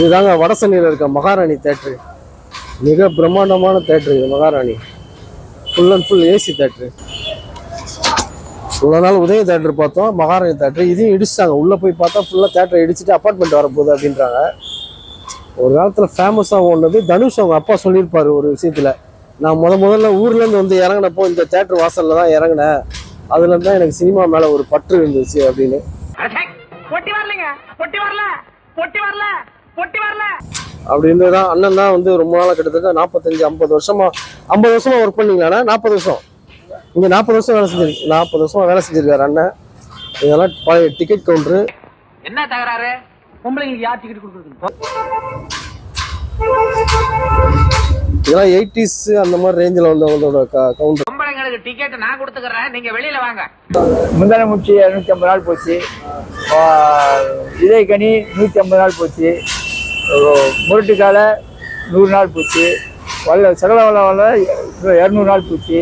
இதுதாங்க வடசென்னையில் இருக்க மகாராணி தேட்ரு. மிக பிரம்மாண்டமான தேட்ரு இது Maharani. Full and full AC theatre. இவ்வளோ நாள் உதய தேட்ரு பார்த்தோம் மகாராணி தேட்ரு. இதையும் இடிச்சிட்டாங்க. உள்ளே போய் பார்த்தா ஃபுல்லாக தேட்டரை இடிச்சிட்டு அப்பார்ட்மெண்ட் வரப்போகுது அப்படின்றாங்க. ஒரு காலத்தில் ஃபேமஸாக ஓடுனது தனுஷ் அவங்க அப்பா சொல்லியிருப்பார் ஒரு விஷயத்தில். நான் முத முதல்ல ஊர்லேருந்து வந்து இறங்கினப்போ இந்த தேட்டர் வாசலில் தான் இறங்கினேன். அதுலேருந்து தான் எனக்கு சினிமா மேலே ஒரு பற்று இருந்துச்சு அப்படின்னு. அப்படின்னு தான் அண்ணன் தான் வந்து ரொம்ப நாளாக கிட்டத்தட்ட நாற்பத்தஞ்சு ஐம்பது வருஷமா ஐம்பது வருஷமா ஒர்க் பண்ணீங்களாண்ணா? நாற்பது வருஷம். இங்கே நாற்பது வருஷம் வேலை செஞ்சிருக்கு நாற்பது வருஷமா வேலை செஞ்சிருக்காரு அண்ணன். இதெல்லாம் பழைய டிக்கெட் கவுண்டரு என்ன தகராறு? பொம்பளைங்களுக்கு யார் டிக்கெட் கொடுக்குறது? இதெல்லாம் எயிட்டிஸ் அந்த மாதிரி ரேஞ்சில் வந்தவங்களோட கவுண்டர் பொம்பளைங்களுக்கு டிக்கெட் நான் கொடுத்துக்கிறேன். நீங்க வெளியில வாங்க. முந்தான முடிச்சு இரநூத்தி ஐம்பது நாள் போச்சு. ஆ, இதய கனி நூற்றி ஐம்பது நாள் போச்சு. முரட்டுக்கால நூறு நாள் போச்சு வல்ல சகல வல்ல வல்ல இரநூறு நாள் போச்சு.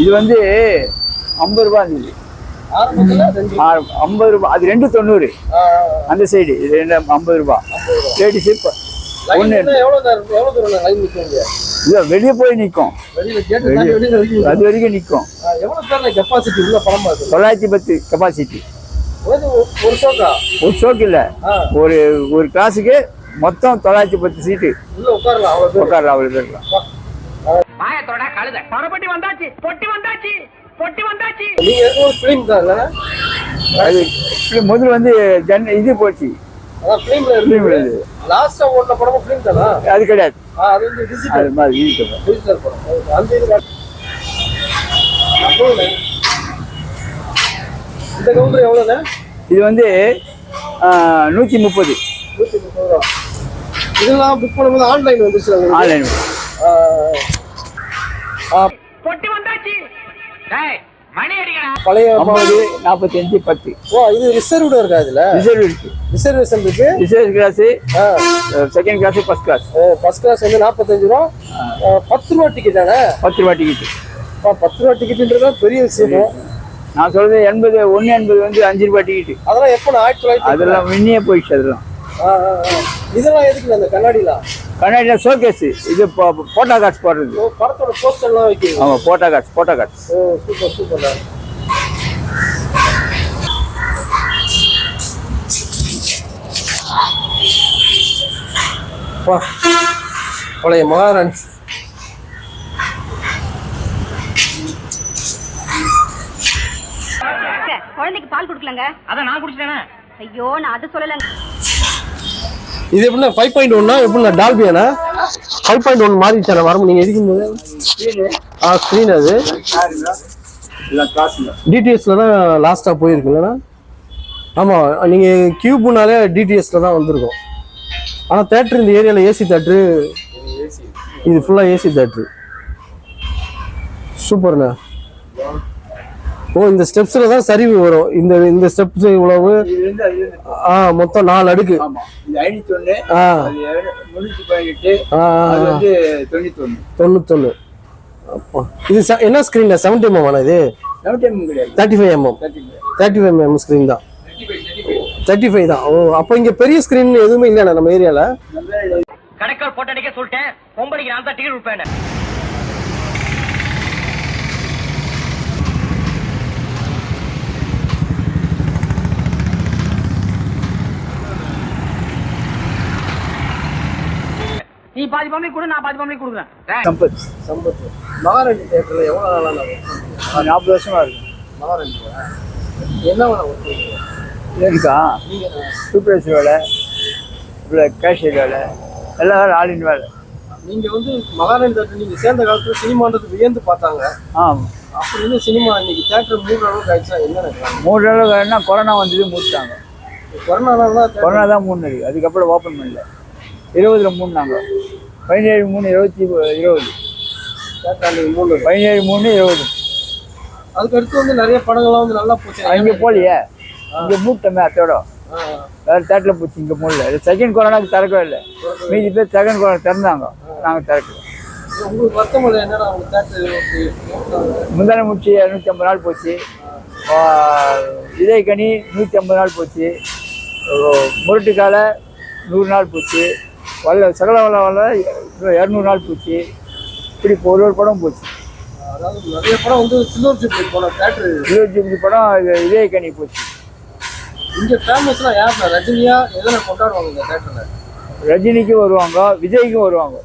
இது வந்து ஐம்பது ரூபா இருந்தது ஐம்பது ரூபா அது ரெண்டு தொண்ணூறு. அந்த சைடு இது ரெண்டு ஐம்பது ரூபா. லேடிஸு ஒன்று இல்லை வெளியே போய் நிற்கும் அது வரைக்கும் நிற்கும் கெப்பாசிட்டி உள்ள படம் பார்க்குது தொள்ளாயிரத்தி பத்து கெப்பாசிட்டி ஒரு ஷோக்கா ஒரு ஷோக்கு இல்லை. ஒரு ஒரு கிளாஸுக்கு மொத்தம் தொள்ளாயிரத்தி பத்து சீட்டு உள்ள உட்காரலாம் உட்காரலாம் அவ்வளோ பேர்லாம் மாயத்தோட கழுத. பணப்பட்டி வந்தாச்சு. பொட்டி வந்தாச்சு. பொட்டி வந்தாச்சு. நீங்கள் எதுவும் ஃபிலிம் தான் இல்லை? அது இப்படி முதல்ல வந்து ஜன் இது போச்சு. அது கிடையாது. ஆ அது வந்து டிஜிட்டல் அது மாதிரி டிஜிட்டல் படம். அந்த இந்த கவுண்டர் எவ்வளோண்ணே? இது வந்து நூற்றி முப்பது. நூற்றி முப்பது ரூபா. இதெல்லாம் புக் பண்ணும்போது ஆன்லைன் வந்துச்சு. ஆன்லைன் பழைய ஐம்பது நாற்பத்தஞ்சு பத்து. ஓ இது ரிசர்வ்டு இருக்கா இதுல? ரிசர்வ் இருக்கு. ரிசர்வேஷன் இருக்கு? ரிசர்வ் கிளாஸு ஆ. Second class first class first class வந்து நாற்பத்தஞ்சு ரூபா. பத்து ரூபா டிக்கெட் தானே? பத்து ரூபா டிக்கெட்டு அப்பா, பத்து ரூபா டிக்கெட்டுன்றது பெரிய விஷயம். நான் சொல்றது எண்பது ஒன்று எண்பது வந்து அஞ்சு ரூபாய் டிக்கெட்டு அதெல்லாம் எப்போ ஆயிரத்தி தொள்ளாயிரத்தி அதெல்லாம் முன்னே போயிடுச்சு அதெல்லாம். இதெல்லாம் எதுக்கு அந்த கண்ணாடிலாம் கண்ணாடியில் ஷோகேஸு இது போட்டா கார்ட்ஸ் போடுறது. படத்தோட போஸ்டர்லாம் வைக்கிறீங்க. ஆமாம் போட்டா கார்ட்ஸ் போட்டா கார்ட்ஸ் ஓ சூப்பர் சூப்பர் பழைய மகாராணி. குழந்தைக்கு பால் கொடுக்கலங்க. அத நான் குடிச்சிட்டேனே. ஐயோ நான் அது சொல்லலங்க. இது எப்படின்னா ஃபைவ் பாயிண்ட் ஒன்னா எப்படின்னா டால்பியானா? ஃபைவ் பாயிண்ட் ஒன் மாறிச்சான வரும் நீங்க எடிக்கும் போது ஆ ஸ்க்ரீன் அது. டிடிஎஸ்ல தான் லாஸ்டா போயிருக்கு இல்லைன்னா ஆமா நீங்க கியூப்னாலே டிடிஎஸ்ல தான் வந்திருக்கும். ஆனா தேட்டர் இந்த ஏரியால ஏசி தேட்டரு இது ஃபுல்லா ஏசி தேட்டரு சூப்பர்ண்ணா. ஓ இந்த ஸ்டெப்ஸ்ல தான் சரிவு வரும். இந்த இந்த ஸ்டெப்ஸ் இவ்வளவு இது ஆ மொத்தம் நாலு அடுக்கு. இது ஒன்று ஆ. முந்நூற்றி பதினெட்டு வந்து தொண்ணூத்தொன்று தொண்ணூத்தொன்னு அப்பா. இது என்ன ஸ்க்ரீன் செவன்டி எம்எம் இது? எம் கிடையாது. Thirty five mm thirty five mm screen தான். தேர்ட்டி ஃபைவ் தான். ஓ அப்போ இங்கே பெரிய ஸ்க்ரீன் எதுவுமே இல்லைண்ணா நம்ம ஏரியாவில் கடைக்கால் போட்டு சொல்லிட்டேன். பொம்பளைக்கு நான் தான் டிக்கெட் கொடுப்பேன் பாதி பொம்பளை கொடு நான் பாதி பொம்பளை கொடுக்குறேன். சம்பத். சம்பத். மகாராணி தேட்டரில் எவ்வளோ நாளாக நாற்பது வருஷமா இருக்கு மகாராணி என்ன இருக்கா சூப்பர்வைசர் வேலை இவ்வளோ கேஷியர் வேலை எல்லா வேலை ஆளின் வேலை. நீங்கள் வந்து மகாராணி தேட்டர் நீங்கள் சேர்ந்த காலத்தில் சினிமான்றது வியந்து பார்த்தாங்க. ஆ அப்படி இருந்து சினிமா? இன்னைக்கு தேட்டர் மூணு அளவுக்கு ஆயிடுச்சா? என்ன மூணு அளவு என்ன கொரோனா வந்தது மூடிட்டாங்க கொரோனால தான் கொரோனா தான் மூணுது அதுக்கப்புறம் ஓப்பன் பண்ணல. இருபதுல மூணுனாங்க பதினேழு மூணு இருபத்தி இருபது. மூணு பதினேழு மூணு இருபது. அதுக்கு அடுத்து வந்து நிறைய படங்கள்லாம் வந்து நல்லா போச்சு. அங்கே போலியே இங்கே மூட்டமே அத்தோட. வேறு தேட்டரில் போச்சு இங்கே மூடல செகண்ட் கொரோனாக்கு திறக்கவே இல்லை. மீதி பேர் செகண்ட் கொரோனா திறந்தாங்க. நாங்கள் திறக்கல. உங்களுக்கு வருத்தம் இல்லை என்னடா முந்தான முச்சி இரநூத்தி ஐம்பது நாள் போச்சு. ஆ, இதய கனி நூற்றி ஐம்பது நாள் போச்சு. முரட்டுக்கால நூறு நாள் போச்சு. வல்ல சகல வல்ல வல்ல இரநூறு நாள் போச்சு இப்படி இப்போ ஒரு ஒரு படம் போச்சு. அதாவது நிறைய படம் வந்து சில்வர் ஜூப்ளி போன தேட்டர் இருபத்தஞ்சு படம் இது இதய கனி போச்சு. இங்க ஃபேமஸ்லாம் யாருண்ணா ரஜினியா எதனா கொண்டாடுவாங்க இந்த தேட்டர்ல ரஜினிக்கும் வருவாங்க விஜய்க்கும் வருவாங்க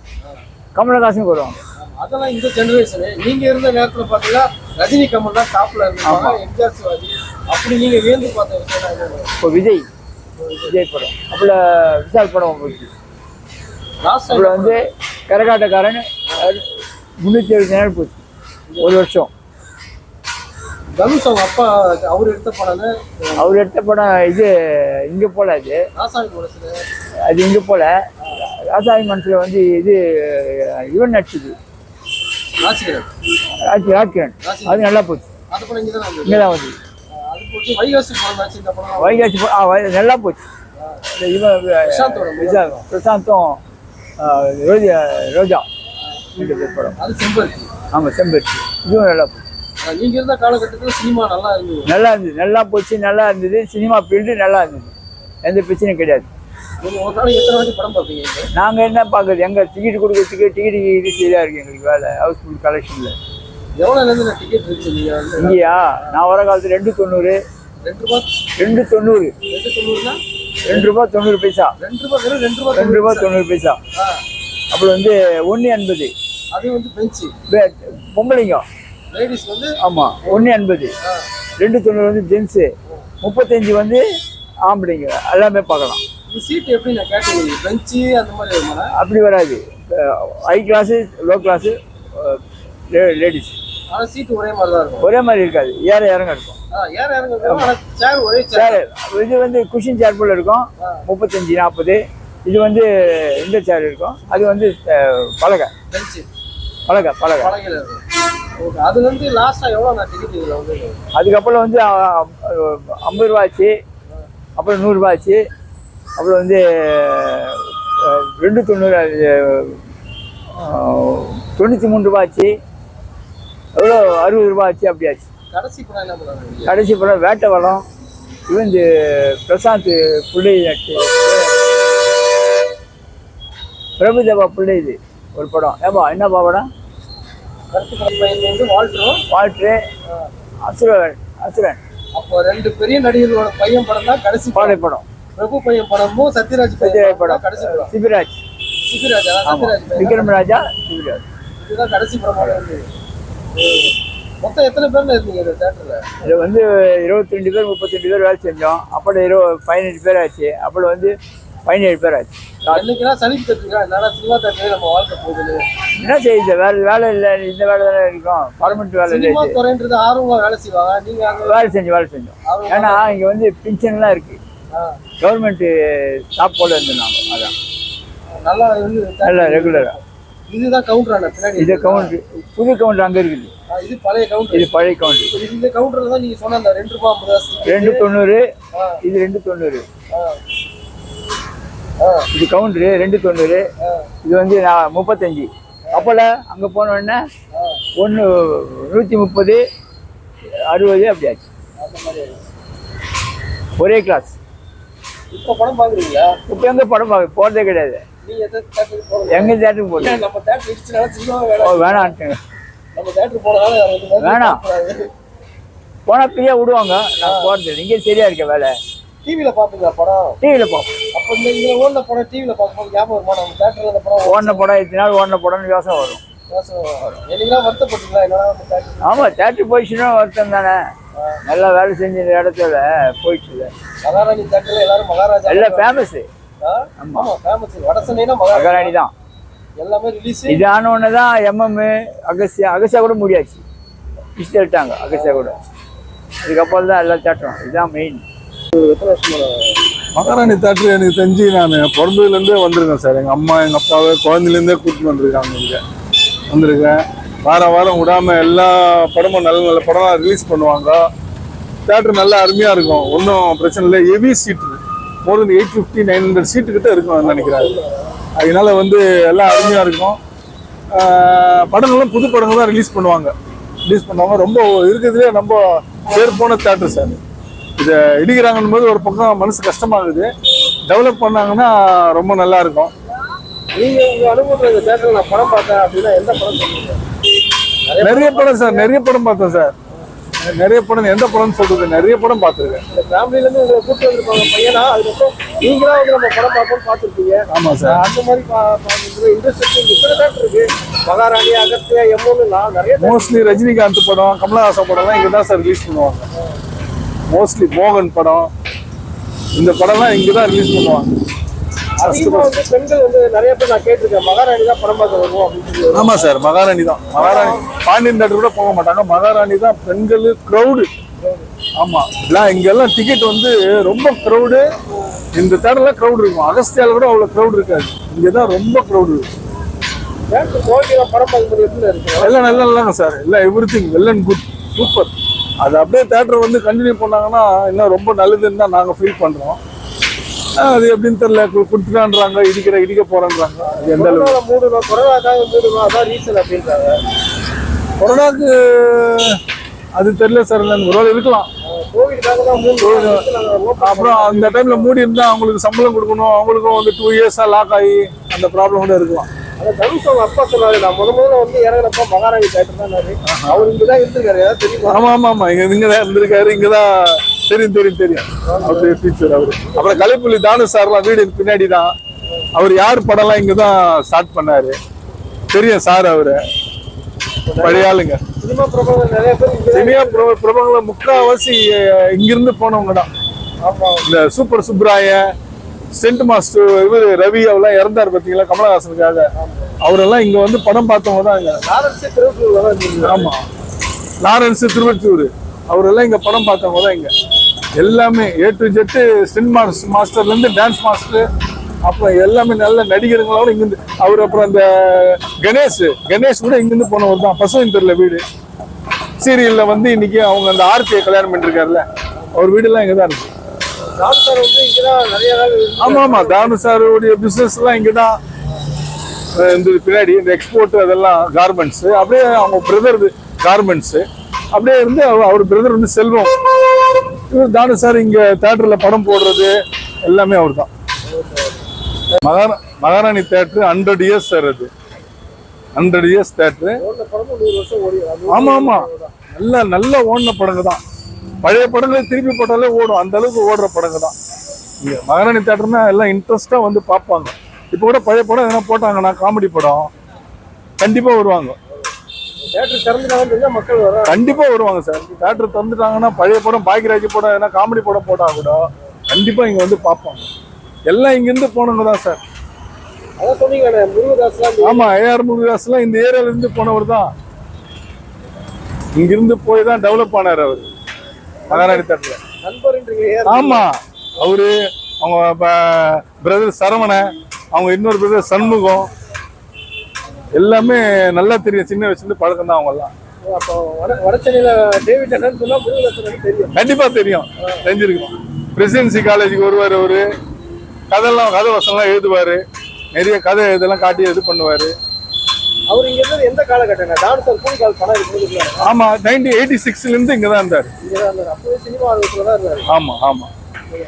கமலஹாசனுக்கு வருவாங்க. அதெல்லாம் இந்த ஜெனரேஷனு நீங்க இருந்த நேரத்துல பாத்தீங்கன்னா ரஜினி கமல் தான் டாப்ல இருந்தாங்க. எம்ஜிஆர் சிவாஜி அப்படி நீங்க வியந்து பார்த்த விஷயம்? இப்போ விஜய் விஜய் படம். அப்புறம் விசால் படம் போச்சு. அப்புறம் வந்து கரகாட்டக்காரன். முந்நூற்றி எழுபத்தி நாள் போச்சு. ஒரு வருஷம். தனுஷ் அவங்க அப்பா அவர் எடுத்த படம் அவர் எடுத்த படம் இது இங்கே போல அது. அது இங்கே போல. ராசாமி மனசில் வந்து இது இவன் நடிச்சது. ராஜ்கிரண். அது நல்லா போச்சு. இங்கே தான் வந்து வைகாசி நல்லா போச்சு. இவன் பிரசாந்தும். ரோஜா ரோஜா. படம். அது செம்பருத்தி. ஆமாம் செம்பருத்தி. இதுவும் நல்லா போச்சு. இருந்த காலகட்டத்தில் சினிமா நல்லா இருந்தது. நல்லா இருந்தது. நல்லா போச்சு நல்லா இருந்தது. சினிமா ஃபீல்டு நல்லா இருந்தது. எந்த பிரச்சனையும் கிடையாது? நாங்கள் என்ன பார்க்குறது? எங்கள் டிக்கெட் கொடுக்கறதுக்கு டிக்கெட் இது சரியாக இருக்குது எங்களுக்கு வேலை ஹவுஸ்ஃபுல் கலெக்ஷனில் நான் டிக்கெட் இங்கேயா? நான் வர காலத்தில் ரெண்டு தொண்ணூறு. ரெண்டு தொண்ணூறு. ரெண்டு தொண்ணூறுனா? ரெண்டு ரூபா தொண்ணூறு பைசா. ரெண்டு ரூபா ரெண்டு ரூபா ரெண்டு ரூபா தொண்ணூறு பைசா. அப்புறம் வந்து ஒன்று எண்பது. அது வந்து பெஞ்சு. பொம்பளைங்க. லேடிஸ் வந்து? ஆமாம் ஒன்று எண்பது. ரெண்டு தொண்ணூறு வந்து ஜென்ஸு முப்பத்தஞ்சு வந்து ஆம்பளைங்க. எல்லாமே பார்க்கலாம். இந்த சீட் எப்படி நான் கேட்டீங்க பெஞ்சு அந்த மாதிரி வருமா அப்படி வராது. High class low class ladies ஆனா சீட் ஒரே மாதிரி தான் இருக்கும். ஒரே மாதிரி இருக்காது. ஏற இறங்க இருக்கும். சேர் ஒரே சேர் சேர் இது வந்து குஷின் சேர் போல் இருக்கும். முப்பத்தஞ்சு நாற்பது இது வந்து இந்த சேர் இருக்கும். அது வந்து பலகை. பலகை பலகை. நான் டிக்கெட் இதுல வந்து? அதுக்கப்புறம் வந்து ஐம்பது ரூபா ஆச்சு. அப்புறம் நூறுரூவா ஆச்சு. அப்புறம் வந்து ரெண்டு தொண்ணூறு அது, தொண்ணூற்றி மூணு ரூபா ஆச்சு. எவ்வளோ அறுபது ரூபா ஆச்சு அப்படி ஆச்சு. கடைசி படம் என்ன பண்ணாங்க கடைசி படம் வேட்டை வளம் இவன் இந்த பிரசாந்த் பிள்ளை பிரபுதேவா பிள்ளை இது ஒரு படம். ஏப்பா என்னப்பா படம்? கடைசி படம் பையன் வந்து வாழ்த்துறோம் வால்ட்ரு. அசுரன் அசுரன். அப்போ ரெண்டு பெரிய நடிகர்களோட பையன் படம் தான் கடைசி பாலை படம் படம். பிரபு பையன் படமும் சத்யராஜ் பையன் படம். கடைசி படம். சிபிராஜ் சிபிராஜ் சத்யராஜ் விக்ரம் ராஜா சிபிராஜ் இதுதான் கடைசி படமாக இருந்தது மொத்தம் எத்தனை பேர்ல இருந்தீங்க இந்த தேட்டர்ல இது வந்து இருபத்தி ரெண்டு பேர் முப்பத்தி ரெண்டு பேர் வேலை செஞ்சோம். அப்புறம் இருபது பதினெட்டு பேர் ஆச்சு. அப்புறம் வந்து பதினேழு பேர் ஆச்சு. என்னைக்குன்னா சனிப்பு தட்டுங்க என்னடா சினிமா தேட்டரே நம்ம வாழ்க்கை போகுது என்ன செய்யுது? வேற வேலை இல்லை. இந்த வேலை தானே இருக்கும். பர்மனெண்ட் வேலை இல்லை துறைன்றது ஆர்வமா வேலை செய்வாங்க. நீங்க அங்க வேலை செஞ்சு வேலை செஞ்சோம். ஏன்னா இங்கே வந்து பென்ஷன்லாம் இருக்கு. ஆ, கவர்மெண்ட் ஸ்டாப் போல இருந்தாங்க அதான். நல்லா நல்ல ரெகுலராக இதுதான் கவுண்டர் பின்னாடி இது கவுண்டர் புது கவுண்டர் அங்கே இருக்குது. இது பழைய கவுண்டர் இது பழைய கவுண்டர் இந்த கவுண்டர்ல தான் நீங்க சொன்ன அந்த ரெண்டு ரூபாய் ஐம்பது காசு ரெண்டு தொண்ணூறு. இது ரெண்டு தொண்ணூறு. இது கவுண்டரு ரெண்டு தொண்ணூறு இது வந்து நான் முப்பத்தஞ்சு. அப்போல அங்கே போன உடனே ஒன்று நூற்றி முப்பது அறுபது அப்படி ஆச்சு. ஒரே கிளாஸ் இப்ப படம் பாக்குறீங்களா? இப்போ எங்கே படம் பார்க்க போகிறதே கிடையாது. எங்கே தேட்டருக்கு போகிறது நம்ம தேட்டர் இடிச்சுனால சினிமா ஓ வேலை வேணான்ட்டு. நம்ம தேட்டர் தேட்டர் வேணாம். போனால் ஃப்ரீயாக விடுவாங்க. நான் போகிறது இங்கே சரியாக இருக்க வேலை. டிவில பாப்பீங்களா படம்? டிவியில் பார்ப்போம் அப்ப இந்த ஓடின படம் டிவில பார்க்கும்போது ஞாபகம் வருமா? நம்ம தேட்டர்ல அந்த படம் ஓடின படம் இத்தனை நாள் ஓடின படம்னு யோசனை வரும். என்னைக்கெல்லாம் வருத்தப்பட்டீங்களா? என்னடா ஆமாம் தேட்டர் போயிடுச்சுன்னா வருத்தம் தானே நல்லா வேலை செஞ்ச இடத்துல போயிடுச்சு. மகாராணி தேட்டர்ல எல்லாரும் மகாராஜா எல்லாம் ஃபேமஸ்ஸு ஆ? ஆமா. ஃபேமஸ் வடசனைனா மகாராணி தான். எல்லாமே ரிலீஸ் இது ஆன உடனே தான் எம்எம் அகசியா அகசியா கூட முடியாச்சு. பிச்சு தள்ளிட்டாங்க அகசியா கூட. அதுக்கப்புறம் தான் எல்லாம் தேட்டரும். இதுதான் மெயின் மகாராணி தேட்டர் எனக்கு தெரிஞ்சு நான் பிறந்ததுலேருந்தே வந்திருக்கேன் சார். எங்கள் அம்மா எங்கள் அப்பாவை குழந்தைலேருந்தே கூட்டிட்டு வந்திருக்காங்க இங்கே. வந்திருக்கேன். வாரம் வாரம் விடாமல் எல்லா படமும் நல்ல நல்ல படம்லாம் ரிலீஸ் பண்ணுவாங்க. தேட்டர் நல்லா அருமையாக இருக்கும். ஒன்றும் பிரச்சனை இல்லை. Heavy seat more than eight fifty nine hundred seat கிட்ட இருக்கும் நினைக்கிறாரு அதனால வந்து எல்லாம் அருமையாக இருக்கும். படங்கள்லாம் புது படங்கள் தான் ரிலீஸ் பண்ணுவாங்க. ரிலீஸ் பண்ணுவாங்க. ரொம்ப இருக்கிறதுலே ரொம்ப பேர் போன தேட்டர் சார் இதை இடிக்கிறாங்கன்னு போது ஒரு பக்கம் மனசு கஷ்டமாகுது. டெவலப் பண்ணாங்கன்னா ரொம்ப நல்லா இருக்கும். நீங்க உங்க அனுபவத்துல இந்த தேட்டர்ல நான் படம் பார்த்தேன் அப்படின்னா எந்த படம் சொல்லுவீங்க நிறைய படம் சார் நிறைய படம் பார்த்தேன் சார். நிறைய படம் எந்த படம்னு சொல்றது நிறைய படம் பார்த்துருக்கேன். இந்த ஃபேமிலில இருந்து உங்களை கூட்டு வந்திருப்பாங்க பையனா? அதுக்கப்புறம் நீங்களா வந்து நம்ம படம் பார்ப்போம்னு பார்த்துருப்பீங்க. ஆமா சார். அந்த மாதிரி இண்டஸ்ட்ரி இத்தனை தேட்டர் இருக்கு. மகாராணி அகத்தியா எம்மோன்னு நான் நிறைய மோஸ்ட்லி ரஜினிகாந்த் படம் கமலஹாசன் படம்லாம் இங்கே தான் சார் ரிலீஸ் பண்ணுவாங்க. மோஸ்ட்லி மோகன் படம். இந்த படம்லாம் இங்கே தான் ரிலீஸ் பண்ணுவாங்க. அதிகமா வந்து பெண்கள் வந்து நிறைய பேர் நான் கேட்டிருக்கேன். மகாராணி தான் படம் பார்க்க வருவோம் அப்படின்னு சொல்லி ஆமா சார் மகாராணி தான். மகாராணி பாண்டியன் தேட்டர் கூட போக மாட்டாங்க. மகாராணி தான் பெண்கள் க்ரௌடு ஆமா. எல்லாம் இங்கெல்லாம் டிக்கெட் வந்து ரொம்ப க்ரௌடு இந்த தேட்டர்ல க்ரௌடு இருக்கும். அகஸ்தியால கூட அவ்வளவு க்ரௌடு இருக்காது. இங்க தான் ரொம்ப க்ரௌடு தேட்டர் கோவில படம் பார்க்கும்போது எப்படி இருக்கு? எல்லாம் நல்லா நல்லாங்க சார். எல்லாம் everything well and good super அது அப்படியே தேட்டர் வந்து கண்டினியூ பண்ணாங்கன்னா இன்னும் ரொம்ப நல்லதுன்னு தான் நாங்கள் ஃபீல் பண்ணுறோம் அது எப்படின்னு தெரியல. கொடுத்துட்டான்றாங்க இடிக்கிற இடிக்க போறேன்றாங்க. அது எந்த அளவுக்கு? மூடணும் கொரோனாக்காக மூடணும் அதான் ரீசன் அப்படின்றாங்க. கொரோனாக்கு அது தெரியல சார் நான் ஒரு வேளை இருக்கலாம். அப்புறம் அந்த டைம்ல மூடி இருந்தா அவங்களுக்கு சம்பளம் கொடுக்கணும். அவங்களுக்கும் வந்து டூ இயர்ஸா லாக் ஆகி அந்த ப்ராப்ளம் கூட இருக்கலாம். தனுஷ் அவங்க அப்பா சொன்னாரு நான் முத முதல்ல வந்து இறங்குறப்ப மகாராணி தேட்டர் தான் அவர் இங்கதான் இருந்திருக்காரு தெரியுமா? ஆமா ஆமா ஆமா. இங்க இங்க தான் இருந்திருக்காரு. இங்கதான் தெரியும் தெரியும் தெரியும். அவருடைய ஃபீச்சர் அவரு. அப்புறம் கலைப்புலி தானு சார்லாம் வீடு பின்னாடி தான் அவர் யார் படம்லாம் இங்க தான் ஸ்டார்ட் பண்ணாரு? தெரியும் சார் அவரு. பழைய ஆளுங்க. சினிமா பிரபலம் நிறைய பேர் இங்க சினிமா பிரப- பிரபலங்கள முக்காவாசி இங்கிருந்து போனவங்க தான். இந்த சூப்பர் சுப்ராய சென்ட் மாஸ்டர் இவர் ரவி அவெல்லாம் இறந்தார் பார்த்தீங்களா கமலஹாசனுக்காக. அவரெல்லாம் இங்க வந்து படம் பார்த்தவங்க தான் இங்க. நாலரிசி திருவள்ளூர்ல தான் இருந்தீங்க. ஆமா. லாரன்ஸ் திருவற்றூர் அவரெல்லாம் இங்க படம் பார்த்தவங்க தான் இங்க. எல்லாமே ஏ டு ஜெட்டு ஸ்டின் மாஸ் மாஸ்டர்ல இருந்து டான்ஸ் மாஸ்டர் அப்புறம் எல்லாமே நல்ல நடிகருங்களோட இங்கிருந்து அவர் அப்புறம் அந்த கணேஷ் கணேஷ் கூட இங்கிருந்து போனவர் தான் பசுவின் தெருல வீடு. சீரியல்ல வந்து இன்னைக்கு அவங்க அந்த ஆர்த்தியை கல்யாணம் பண்ணிருக்காருல்ல அவர் வீடெல்லாம் இங்க தான் இருக்கு. ஆமா ஆமா தானு சாருடைய பிசினஸ் எல்லாம் இங்கதான் இந்த பின்னாடி இந்த எக்ஸ்போர்ட் அதெல்லாம் கார்மெண்ட்ஸ் அப்படியே அவங்க பிரதர் கார்மெண்ட்ஸ் அப்படியே இருந்து அவ- அவர் பிரதர் வந்து செல்வம். இவர் தானு சார் இங்கே தேட்டரில் படம் போடுறது? எல்லாமே அவர் தான் மகாரா Maharani theatre hundred years sir அது. ஹண்ட்ரட் இயர்ஸ் தேட்ரு ஆமாம் ஆமாம் நல்லா நல்லா ஓடின படங்கள் தான் பழைய படங்களே திருப்பி போட்டாலே ஓடும். அந்த அளவுக்கு ஓடுற படங்கள் தான் இங்கே மகாராணி தேட்டர்னா எல்லாம் இன்ட்ரெஸ்ட்டாக வந்து பார்ப்பாங்க. இப்போ கூட பழைய படம் எதனா போட்டாங்கன்னா காமெடி படம் கண்டிப்பாக வருவாங்க தேட்டர் திறந்துட்டாங்கன்னு தெரிஞ்சா மக்கள் வர கண்டிப்பா வருவாங்க சார். தேட்டர் தந்துட்டாங்கன்னா பழைய படம் பாக்கியராஜ் படம் எதனா காமெடி படம் போட்டா கூட கண்டிப்பா இங்க வந்து பார்ப்பாங்க. எல்லாம் இங்கிருந்து போனவங்க தான் சார். முருகதாஸ்லாம் ஆமா ஏஆர் முருகாஸ்லாம் இந்த ஏரியால இருந்து போனவர் தான். இங்கிருந்து போய் தான் டெவலப் ஆனார் அவர். மகாராணி தேட்டர்ல. ஆமா அவரு அவங்க பிரதர் சரவண அவங்க இன்னொரு பிரதர் சண்முகம் எல்லாமே நல்லா தெரியும். சின்ன வயசுல பழக்கம் தான் அவங்க எல்லாம் அப்போ வட வடச்சென்னையில டேவிட் என்னன்னு சொன்னா முருகதாசன் தெரியும். கண்டிப்பா தெரியும். தெரிஞ்சிருக்கும். பிரசிடென்சி காலேஜுக்கு வருவார் அவரு. கதையெல்லாம் கதை வசனம்லாம் எழுதுவாரு. நிறைய கதை இதெல்லாம் காட்டி இது பண்ணுவாரு. அவர் இங்க இருந்தது எந்த காலகட்டம் டான்சர் கூலி கால் படம் இருக்கும்போது ஆமா நைன்டீன் எயிட்டி சிக்ஸ்ல இருந்து இங்க தான் இருந்தாரு. இங்க தான் இருந்தார். அப்பவே சினிமா ஆர்வத்துல தான் இருந்தாரு. ஆமா ஆமா.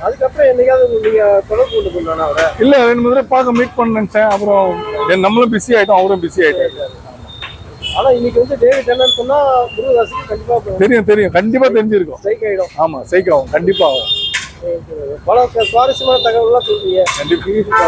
அதுக்கப்புறம் என்னைக்காவது நீங்க தொடர்பு கொண்டு போனானா அவரை? இல்ல ரெண்டு முதல்ல பார்க்க மீட் பண்ண நினைச்சேன் அப்புறம் நம்மளும் பிஸி ஆயிட்டோம் அவரும் பிஸி ஆயிட்டாரு. ஆனா இன்னைக்கு வந்து டேவிட் என்னன்னு சொன்னா முருகதாஸுக்கு கண்டிப்பா தெரியும் தெரியும். கண்டிப்பா தெரிஞ்சிருக்கும். ஸ்ட்ரைக் ஆயிடும். ஆமா சைக்காவும் கண்டிப்பா ஆகும். பல சுவாரஸ்யமான தகவல்லாம் சொல்றீங்க. கண்டிப்பா.